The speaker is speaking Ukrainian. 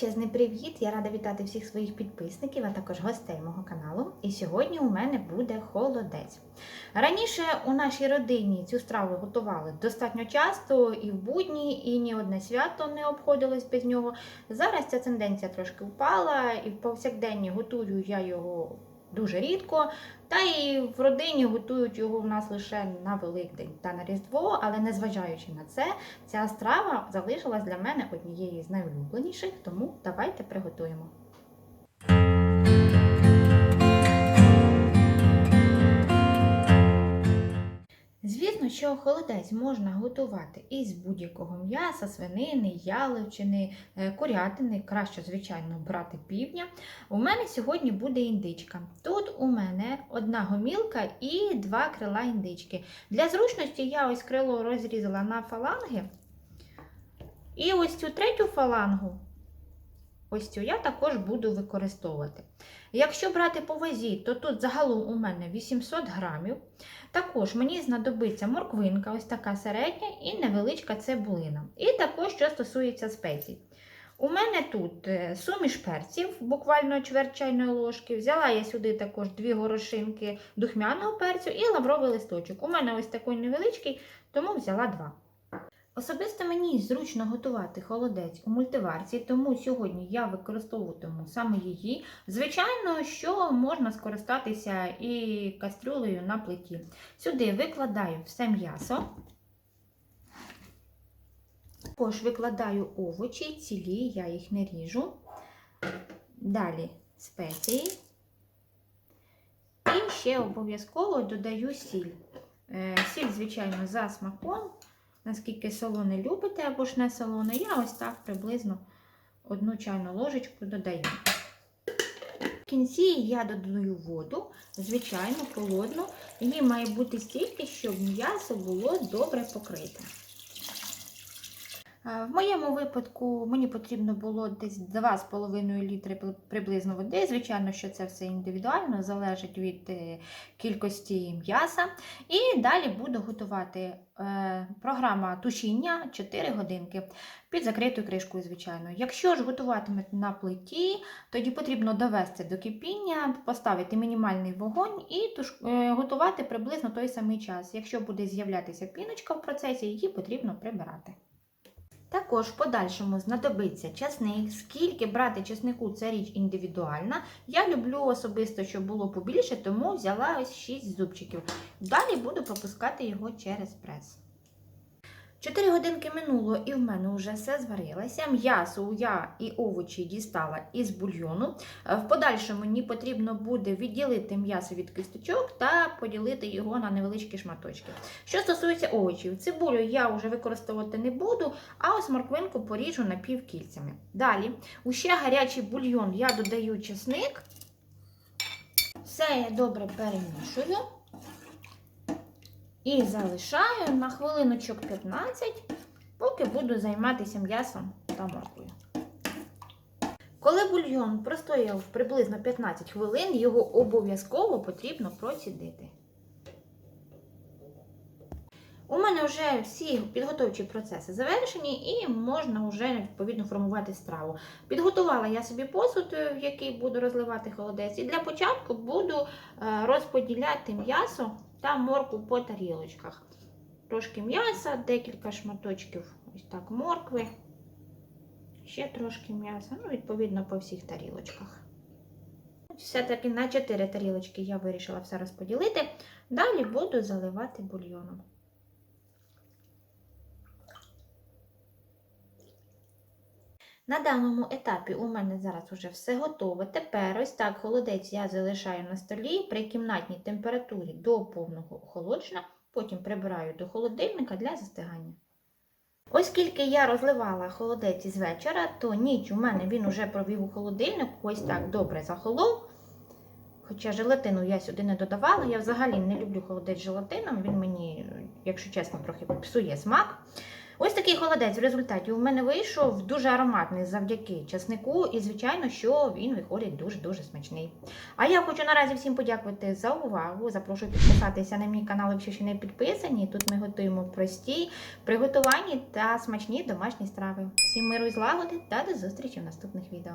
Величезний привіт! Я рада вітати всіх своїх підписників, а також гостей мого каналу. І сьогодні у мене буде холодець. Раніше у нашій родині цю страву готували достатньо часто і в будні, і ні одне свято не обходилось без нього. Зараз ця тенденція трошки впала, і в повсякденні готую я його дуже рідко. Та і в родині готують його в нас лише на Великдень та на Різдво, але незважаючи на це, ця страва залишилась для мене однією з найулюбленіших, тому давайте приготуємо. Що холодець можна готувати із будь-якого м'яса, свинини, яловичини, е, курятини. Краще, звичайно, брати півдня. У мене сьогодні буде індичка. Тут у мене одна гомілка і два крила індички. Для зручності я ось крило розрізала на фаланги. І ось цю третю фалангу, ось цю я також буду використовувати. Якщо брати по вазі, то тут загалом у мене 800 грамів. Також мені знадобиться морквинка, ось така середня, і невеличка цибулина. І також, що стосується спецій. У мене тут е, суміш перців, буквально чверть чайної ложки. Взяла я сюди також дві горошинки духмяного перцю і лавровий листочок. У мене ось такий невеличкий, тому взяла два. Особисто мені зручно готувати холодець у мультиварці, тому сьогодні я використовуватиму саме її. Звичайно, що можна скористатися і кастрюлею на плиті. Сюди викладаю все м'ясо. Також викладаю овочі, цілі, я їх не ріжу. Далі спеції. І ще обов'язково додаю сіль. Е, Сіль, звичайно, за смаком. Наскільки солоне любите або ж не солоне, я ось так приблизно одну чайну ложечку додаю. В кінці я додаю воду, звичайно, холодну. Її має бути стільки, щоб м'ясо було добре покрите. В моєму випадку мені потрібно було десь 2,5 літри приблизно води. Звичайно, що це все індивідуально, залежить від е, кількості м'яса. І далі буду готувати е, програма тушіння 4 годинки під закритою кришкою, звичайно. Якщо ж готуватимете на плиті, тоді потрібно довести до кипіння, поставити мінімальний вогонь і е, готувати приблизно той самий час. Якщо буде з'являтися піночка в процесі, її потрібно прибирати. Також в подальшому знадобиться часник. Скільки брати часнику, це річ індивідуальна. Я люблю особисто, щоб було побільше, тому взяла ось 6 зубчиків. Далі буду пропускати його через прес. 4 годинки минуло і в мене вже все зварилося. М'ясо я і овочі дістала із бульйону. В подальшому мені потрібно буде відділити м'ясо від кісточок та поділити його на невеличкі шматочки. Що стосується овочів, цибулю я вже використовувати не буду, а ось морквинку поріжу напівкільцями. Далі, у ще гарячий бульйон я додаю чесник. Все я добре перемішую. І залишаю на хвилиночок 15, поки буду займатися м'ясом та морквою. Коли бульйон простояв приблизно 15 хвилин, його обов'язково потрібно процідити. У мене вже всі підготовчі процеси завершені і можна вже відповідно формувати страву. Підготувала я собі посуд, в який буду розливати холодець, і для початку буду розподіляти м'ясо та моркву по тарілочках. Трошки м'яса, декілька шматочків ось так моркви, ще трошки м'яса, ну, відповідно, по всіх тарілочках. Все-таки на 4 тарілочки я вирішила все розподілити. Далі буду заливати бульйоном. На даному етапі у мене зараз вже все готове. Тепер ось так холодець я залишаю на столі при кімнатній температурі до повного охолодження, потім прибираю до холодильника для застигання. Оскільки я розливала холодець із вечора, то ніч у мене він уже провів у холодильнику, ось так добре захолов. Хоча желатину я сюди не додавала, я взагалі не люблю холодець з желатином, він мені, якщо чесно, трохи псує смак. Такий холодець в результаті у мене вийшов дуже ароматний завдяки часнику, і, звичайно, що він виходить дуже-дуже смачний. А я хочу наразі всім подякувати за увагу. Запрошую підписатися на мій канал, якщо ще не підписані. Тут ми готуємо прості, приготувані та смачні домашні страви. Всім миру і злагоди та до зустрічі в наступних відео.